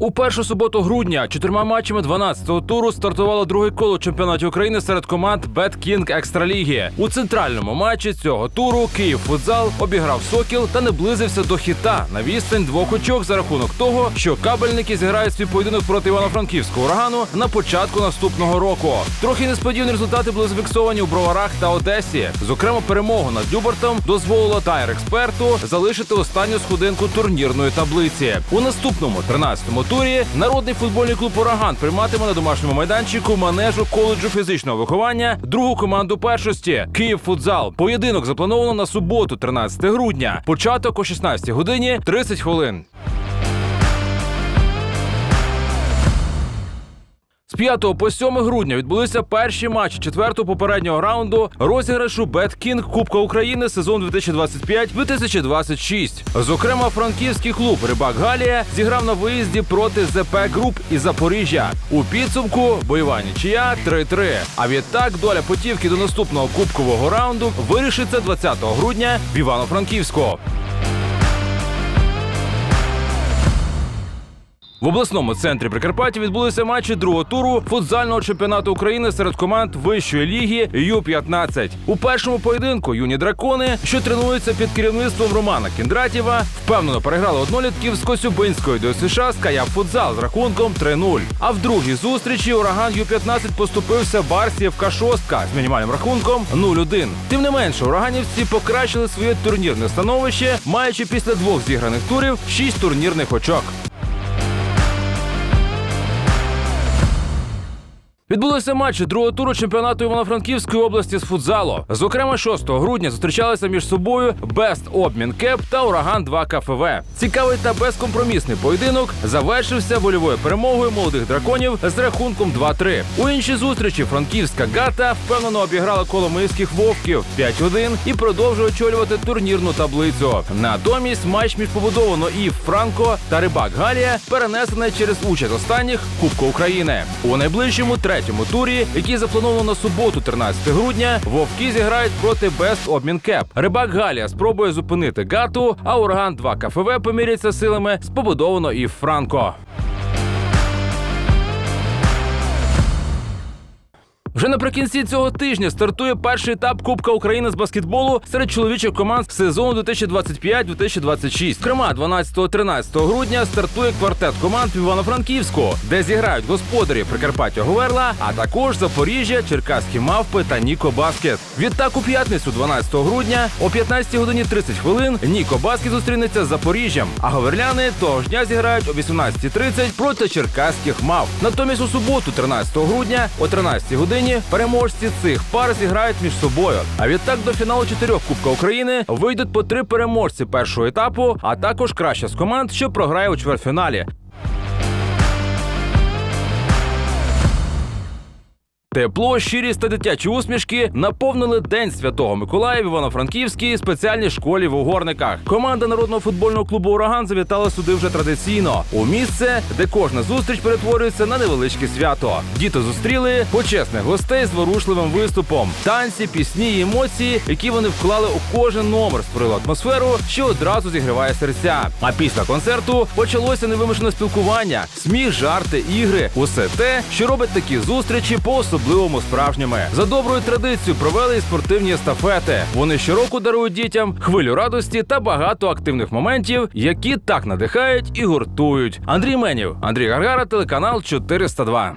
У першу суботу грудня чотирма матчами 12-го туру стартувало друге коло чемпіонату України серед команд Бет Кінг Екстраліги. У центральному матчі цього туру Київ футзал обіграв Сокіл та наблизився до хіта на відстань двох очок за рахунок того, що кабельники зіграють свій поєдинок проти івано-франківського урагану на початку наступного року. Трохи несподівані результати були зафіксовані у Броварах та Одесі. Зокрема, перемогу над Любертом дозволило тайр експерту залишити останню сходинку турнірної таблиці. У наступному 13-му турі народний футбольний клуб Ураган прийматиме на домашньому майданчику манежу коледжу фізичного виховання другу команду першості Київ футзал. Поєдинок заплановано на суботу, 13 грудня. Початок о 16 годині 30 хвилин. 5 по 7 грудня відбулися перші матчі четвертого попереднього раунду розіграшу Бет Кінг Кубка України сезон 2025-2026. Зокрема, франківський клуб Рибак Галія зіграв на виїзді проти ЗП Груп із Запоріжжя. У підсумку бойова нічия 3-3. А відтак доля путівки до наступного кубкового раунду вирішиться 20 грудня в Івано-Франківську. В обласному центрі Прикарпаття відбулися матчі другого туру футзального чемпіонату України серед команд вищої ліги Ю-15. У першому поєдинку юні дракони, що тренуються під керівництвом Романа Кіндратєва, впевнено переграли однолітків з Косюбинської ДСШ з Каяв футзал з рахунком 3-0. А в другій зустрічі ураган Ю-15 поступився Барсіївка шостка з мінімальним рахунком 0-1. Тим не менше, ураганівці покращили своє турнірне становище, маючи після двох зіграних турів шість турнірних очок. Відбулися матчі другого туру чемпіонату Івано-Франківської області з футзалу. Зокрема, 6 грудня зустрічалися між собою Бест Обмін Кеп та Ураган 2 КФВ. Цікавий та безкомпромісний поєдинок завершився вольовою перемогою молодих драконів з рахунком 2-3. У іншій зустрічі франківська гата впевнено обіграла коломийських вовків 5-1 і продовжує очолювати турнірну таблицю. Натомість матч між побудовано Ів Франко та Рибак Галія перенесений через участь останніх в Кубку України. У найближчому третьому турі, який заплановано на суботу, 13 грудня, вовки зіграють проти Best Обмін Кеп. Рибак Галія спробує зупинити гату, а Ураган 2 КФВ поміряться силами з побудовано і Франко. Вже наприкінці цього тижня стартує перший етап Кубка України з баскетболу серед чоловічих команд сезону 2025-2026. Зокрема, 12-13 грудня стартує квартет команд в Івано-Франківську, де зіграють господарі Прикарпаття Говерла, а також Запоріжжя, Черкаські мавпи та Ніко Баскет. Відтак у п'ятницю, 12 грудня, о 15 годині 30 хвилин, Ніко Баскет зустрінеться з Запоріжжям, а говерляни того ж дня зіграють о 18.30 проти черкаських мав. Натомість у суботу, 13 грудня, о 13 годині переможці цих пар зіграють між собою. А відтак до фіналу чотирьох Кубка України вийдуть по три переможці першого етапу, а також краща з команд, що програє у чвертьфіналі. Тепло, щирість та дитячі усмішки наповнили День Святого Миколая в Івано-Франківській спеціальній школі в Угорниках. Команда народного футбольного клубу Ураган завітала сюди вже традиційно у місце, де кожна зустріч перетворюється на невеличке свято. Діти зустріли почесних гостей з ворушливим виступом, танці, пісні і емоції, які вони вклали у кожен номер, створили атмосферу, що одразу зігріває серця. А після концерту почалося невимушене спілкування, сміх, жарти, ігри усе те, що робить такі зустрічі по особливому справжніми. За доброю традицією провели і спортивні естафети. Вони щороку дарують дітям хвилю радості та багато активних моментів, які так надихають і гуртують. Андрій Менів, Андрій Гаргара, телеканал 402.